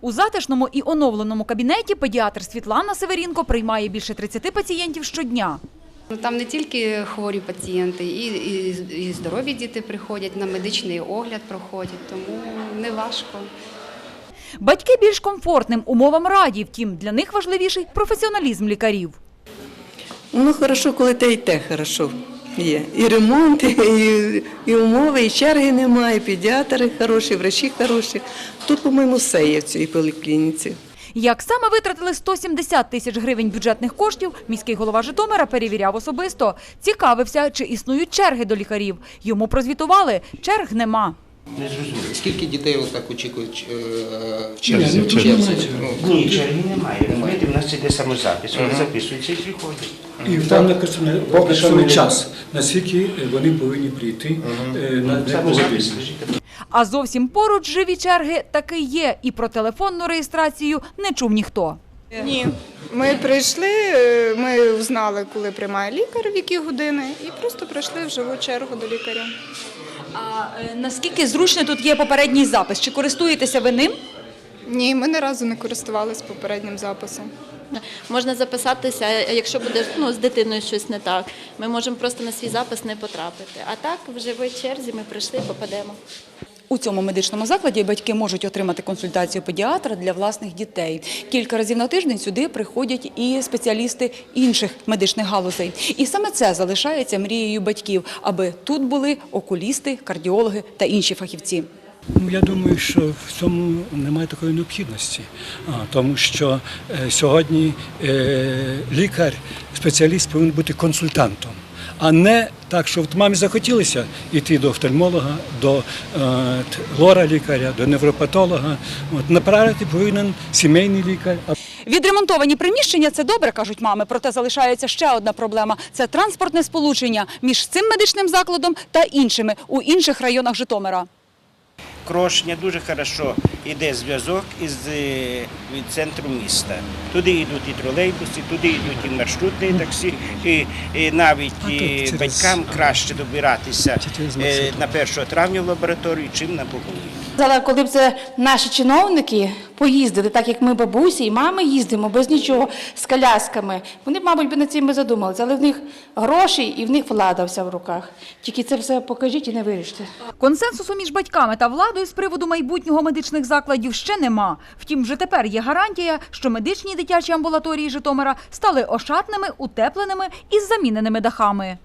У затишному і оновленому кабінеті педіатр Світлана Северінко приймає більше 30 пацієнтів щодня. Ну, Там не тільки хворі пацієнти, і, і, і здорові діти приходять, на медичний огляд проходять, тому не важко. Батьки більш комфортним умовам раді, втім для них важливіший професіоналізм лікарів. Ну, хорошо, коли те і те хорошо є. І ремонт, і, і умови, і черги немає, і педіатри хороші, врачі хороші. Тут, по-моєму, все є в цій поліклініці. Як саме витратили 170 тисяч гривень бюджетних коштів, міський голова Житомира перевіряв особисто. Цікавився, чи існують черги до лікарів. Йому прозвітували – черг нема. Не зрозуміло. Скільки дітей отак очікують е, в Ні, черзі? ну, В черзі? Ну, Ні, черги немає. Розумієте, в нас іде самозапис. Вони записуються і приходять. І там написано Поки що час, наскільки вони повинні прийти е, на яку Самозапис А зовсім поруч живі черги таки є. І про телефонну реєстрацію не чув ніхто. Ні. Ми прийшли, е, ми знали, коли приймає лікар, в які години, і просто прийшли в живу чергу до лікаря. А наскільки зручний тут є попередній запис? Чи користуєтеся ви ним? Ні, ми ні разу не користувалися попереднім записом. Можна записатися, якщо буде ну, з дитиною щось не так. Ми можемо просто на свій запис не потрапити. А так, в живій черзі ми прийшли, попадемо. У цьому медичному закладі батьки можуть отримати консультацію педіатра для власних дітей. Кілька разів на тиждень сюди приходять і спеціалісти інших медичних галузей. І саме це залишається мрією батьків, аби тут були окулісти, кардіологи та інші фахівці. Ну, я думаю, що в цьому немає такої необхідності, тому що е, сьогодні е, лікар, спеціаліст повинен бути консультантом, а не так, що от мамі захотілося йти до офтальмолога, до е, лора-лікаря, до невропатолога. От, направити повинен сімейний лікар. Відремонтовані приміщення це добре, кажуть мами. Проте залишається ще одна проблема: це транспортне сполучення між цим медичним закладом та іншими у інших районах Житомира. Крошня дуже хорошо йде зв'язок із е, від центру міста. Туди йдуть і тролейбуси, туди йдуть і маршрутні таксі, і, і навіть і через- батькам краще добиратися е, на 1 травня в лабораторію, чим на Богуні. Але коли б це наші чиновники поїздили, так як ми бабусі і мами їздимо без нічого з колясками, вони б, мабуть, би над цим задумалися, але в них гроші і в них влада вся в руках. Тільки це все покажіть і не вирішите. Консенсусу між батьками та владою з приводу майбутнього медичних закладів ще нема. Втім, вже тепер є гарантія, що медичні дитячі амбулаторії Житомира стали ошатними, утепленими і заміненими дахами.